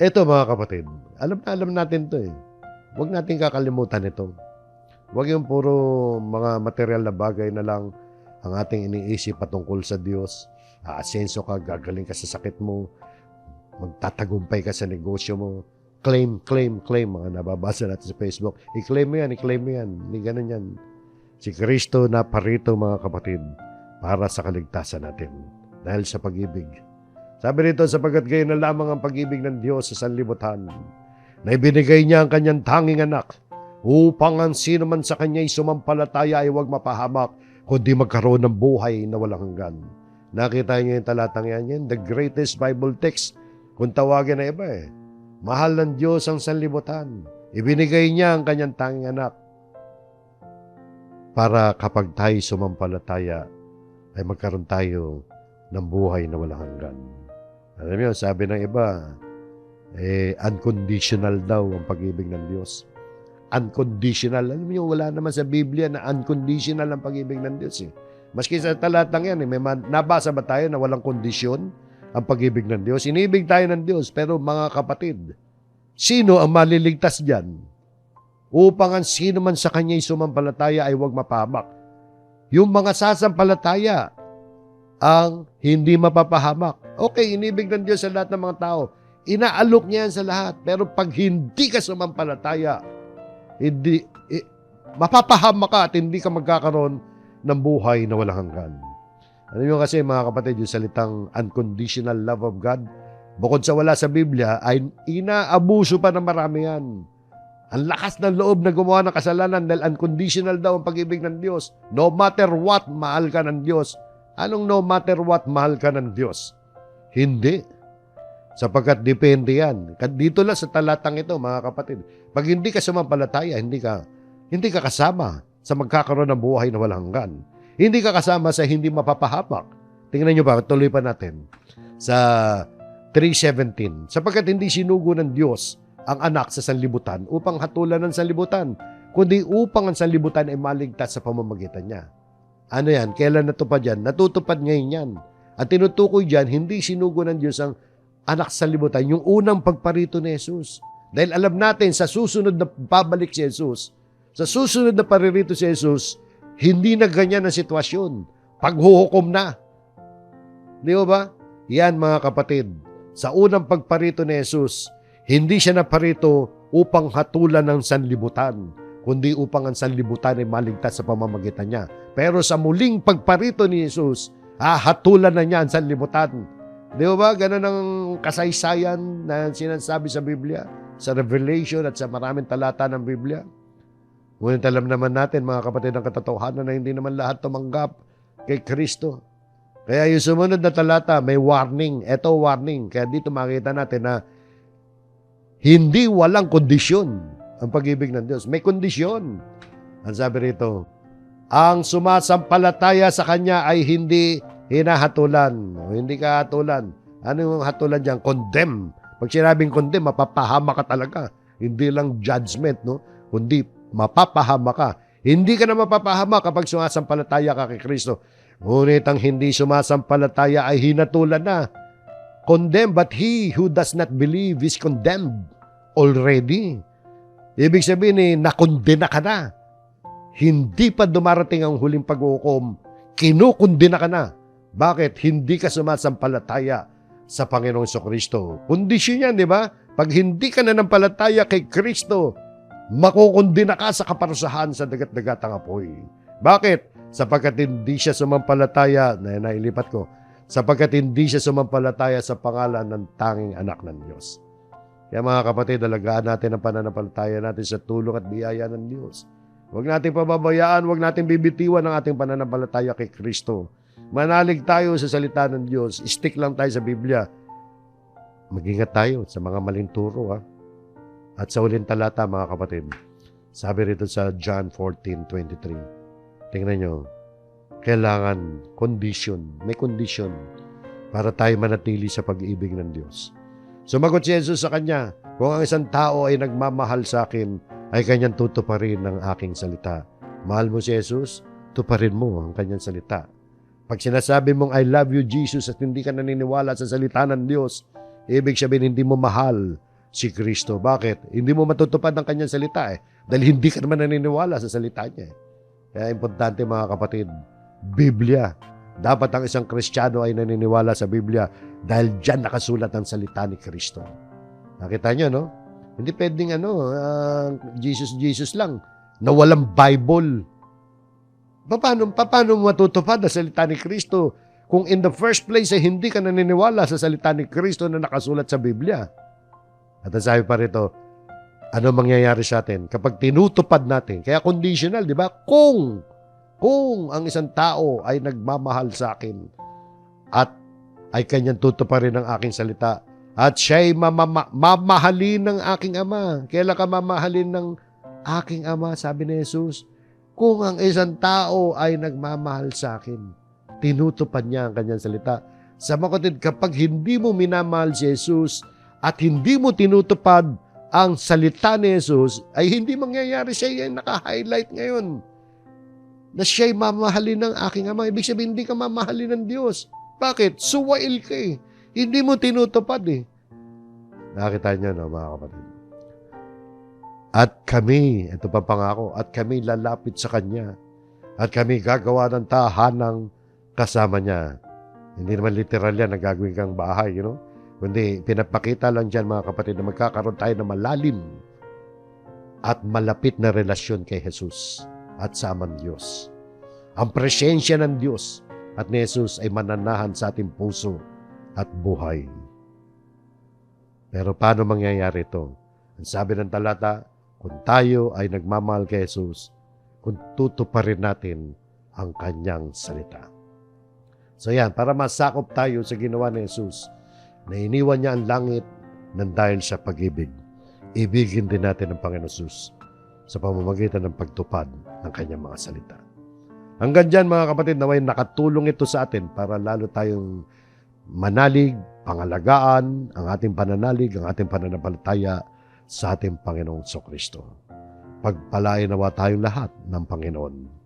Ito mga kapatid, alam na alam natin to eh. Huwag natin kakalimutan ito. Huwag yung puro mga material na bagay na lang ang ating iniisip patungkol sa Diyos. Aasenso ka, gagaling ka sa sakit mo, magtatagumpay ka sa negosyo mo, claim, claim, claim, mga nababasa natin sa Facebook. I-claim mo yan, i-claim mo yan. Hindi ganun yan. Si Kristo na parito mga kapatid para sa kaligtasan natin dahil sa pag-ibig. Sabi rito, sapagkat gayon na lamang ang pag-ibig ng Diyos sa sanlibutan, na ibinigay niya ang kanyang tanging anak, upang ang sino man sa kanya'y sumampalataya ay huwag mapahamak, kundi magkaroon ng buhay na walang hanggan. Nakita niyo yung talatang yan, yan, the greatest Bible text, kung tawagin na iba eh. Mahal ng Diyos ang sanlibutan. Ibinigay niya ang kanyang tanging anak para kapag tayo sumampalataya, ay magkaroon tayo ng buhay na walang hanggan. Alam niyo, sabi ng iba, eh, unconditional daw ang pag-ibig ng Diyos. Unconditional. Alam niyo, wala naman sa Biblia na unconditional ang pag-ibig ng Diyos. Eh. Maski sa talatang yan, eh, may nabasa ba tayo na walang kondisyon ang pag-ibig ng Diyos? Inibig tayo ng Diyos, pero mga kapatid, sino ang maliligtas dyan? Upang ang sino man sa kanya'y sumampalataya ay huwag mapahamak. Yung mga sasampalataya ang hindi mapapahamak. Okay, inibig ng Diyos sa lahat ng mga tao. Inaalok niya yan sa lahat. Pero pag hindi ka sumampalataya, hindi, eh, mapapahamak ka at hindi ka magkakaroon ng buhay na walang hanggan. Ano yung kasi mga kapatid, yung salitang unconditional love of God, bukod sa wala sa Biblia, ay inaabuso pa ng marami yan. Ang lakas ng loob na gumawa ng kasalanan dahil unconditional daw ang pag-ibig ng Diyos. No matter what, mahal ka ng Diyos. Anong no matter what, mahal ka ng Diyos? Hindi. Sapagkat depende yan. Dito lang sa talatang ito, mga kapatid. Pag hindi ka sumampalataya, hindi ka, hindi ka kasama sa magkakaroon ng buhay na walang hanggan. Hindi ka kasama sa hindi mapapahamak. Tingnan nyo ba, tuloy pa natin. Sa 3.17, sapagkat hindi sinugo ng Diyos ang anak sa sanlibutan upang hatulan ng sanlibutan, kundi upang ang sanlibutan ay maligtas sa pamamagitan niya. Ano yan? Kailan natupad yan? Natutupad ngayon yan. At tinutukoy dyan, hindi sinugo ng Diyos ang anak sa sanlibutan, yung unang pagparito ni Jesus. Dahil alam natin, sa susunod na babalik si Jesus, sa susunod na paririto si Jesus, hindi na ganyan ang sitwasyon. Paghuhukom na. Di ba? Yan mga kapatid. Sa unang pagparito ni Jesus, hindi siya naparito upang hatulan ng sanlibutan, kundi upang ang sanlibutan ay maligtas sa pamamagitan niya. Pero sa muling pagparito ni Jesus, hahatulan na niya ang sanlibutan. Di ba? Ganun ang kasaysayan na sinasabi sa Biblia, sa Revelation at sa maraming talata ng Biblia. Ngunit alam naman natin, mga kapatid, ang katotohanan na hindi naman lahat tumanggap kay Kristo. Kaya yung sumunod na talata, may warning. Ito warning. Kaya dito makita natin na hindi walang kondisyon ang pag-ibig ng Diyos. May kondisyon. Ang sabi rito, ang sumasampalataya sa Kanya ay hindi hinahatulan. O, hindi ka hatulan. Ano yung hatulan dyan? Condemn. Pag sinabing condemn, mapapahama ka talaga. Hindi lang judgment, no? Kundi mapapahama ka. Hindi ka na mapapahama kapag sumasampalataya ka kay Kristo. Ngunit ang hindi sumasampalataya ay hinatulan na. Condemned, but he who does not believe is condemned already. Ibig sabihin eh, nakondena ka na. Hindi pa dumarating ang huling pag-uukom, kinukundina ka na. Bakit? Hindi ka sumasampalataya sa Panginoong Kristo. Kondisyon yan, di ba? Pag hindi ka na nampalataya kay Kristo, makukundina ka sa kaparusahan sa dagat-dagatang apoy. Bakit? Sapagkat hindi siya sumampalataya, na nailipat ko, sapagkat hindi siya sumampalataya sa pangalan ng tanging anak ng Diyos. Kaya mga kapatid, alagaan natin ang pananampalataya natin sa tulong at biyaya ng Diyos. Huwag natin pababayaan, huwag natin bibitiwan ang ating pananampalataya kay Kristo. Manalig tayo sa salita ng Diyos. Stick lang tayo sa Biblia. Magingat tayo sa mga maling turo. Ha? At sa uling talata, mga kapatid, sabi rito sa John 14.23, tingnan nyo, kailangan condition, may condition para tayo manatili sa pag-ibig ng Diyos. Sumagot si Jesus sa kanya, kung ang isang tao ay nagmamahal sa akin, ay kanyang tutuparin ng aking salita. Mahal mo si Jesus, tuparin mo ang kanyang salita. Pag sinasabi mong I love you Jesus at hindi ka naniniwala sa salita ng Diyos, ibig sabihin hindi mo mahal si Kristo. Bakit? Hindi mo matutupad ang kanyang salita eh. Dahil hindi ka naman naniniwala sa salita niya eh. Kaya importante mga kapatid, Biblia. Dapat ang isang Kristiyano ay naniniwala sa Biblia dahil dyan nakasulat ang salita ni Kristo. Nakita niyo, no? Hindi pwedeng ano, ah, Jesus, Jesus lang, na walang Bible. Paano, paano matutupad ang salita ni Kristo kung in the first place ay hindi ka naniniwala sa salita ni Kristo na nakasulat sa Biblia? At ang sabi pa rito, ano mangyayari sa atin kapag tinutupad natin? Kaya conditional, di ba? Kung, kung ang isang tao ay nagmamahal sa akin at ay kanyang tutuparin ang aking salita at siya'y mamama- mamahalin ng aking ama. Kailan ka mamahalin ng aking ama? Sabi ni Jesus, kung ang isang tao ay nagmamahal sa akin, tinutupad niya ang kanyang salita. Sa mga kapatid, kapag hindi mo minamahal si Jesus at hindi mo tinutupad ang salita ni Jesus, ay hindi mangyayari siya yung naka-highlight ngayon. Na siya'y mamahalin ng aking ama. Ibig sabihin, hindi ka mamahalin ng Diyos. Bakit? Suwail ka eh. Hindi mo tinutupad eh. Nakita niyo no, mga kapatid. At kami, ito pa pangako, at kami lalapit sa Kanya. At kami gagawa ng tahanang kasama niya. Hindi naman literal yan na gagawin kang bahay, you know? Kundi pinapakita lang dyan mga kapatid na magkakaroon tayo ng malalim at malapit na relasyon kay Jesus at sa amang Diyos. Ang presensya ng Diyos at ni Jesus ay mananahan sa ating puso at buhay. Pero paano mangyayari ito? Ang sabi ng talata, kung tayo ay nagmamahal kay Jesus, kung tutuparin natin ang kanyang salita. So yan, para masakop tayo sa ginawa ni Jesus, na iniwan niya ang langit ng dahil sa pag-ibig. Ibigin din natin ang Panginoon Jesus sa pamamagitan ng pagtupad ng kanyang mga salita. Hanggang dyan mga kapatid, naway nakatulong ito sa atin para lalo tayong manalig, pangalagaan ang ating pananalig, ang ating pananampalataya sa ating Panginoong Kristo. Pagpalain nawa tayong lahat ng Panginoon.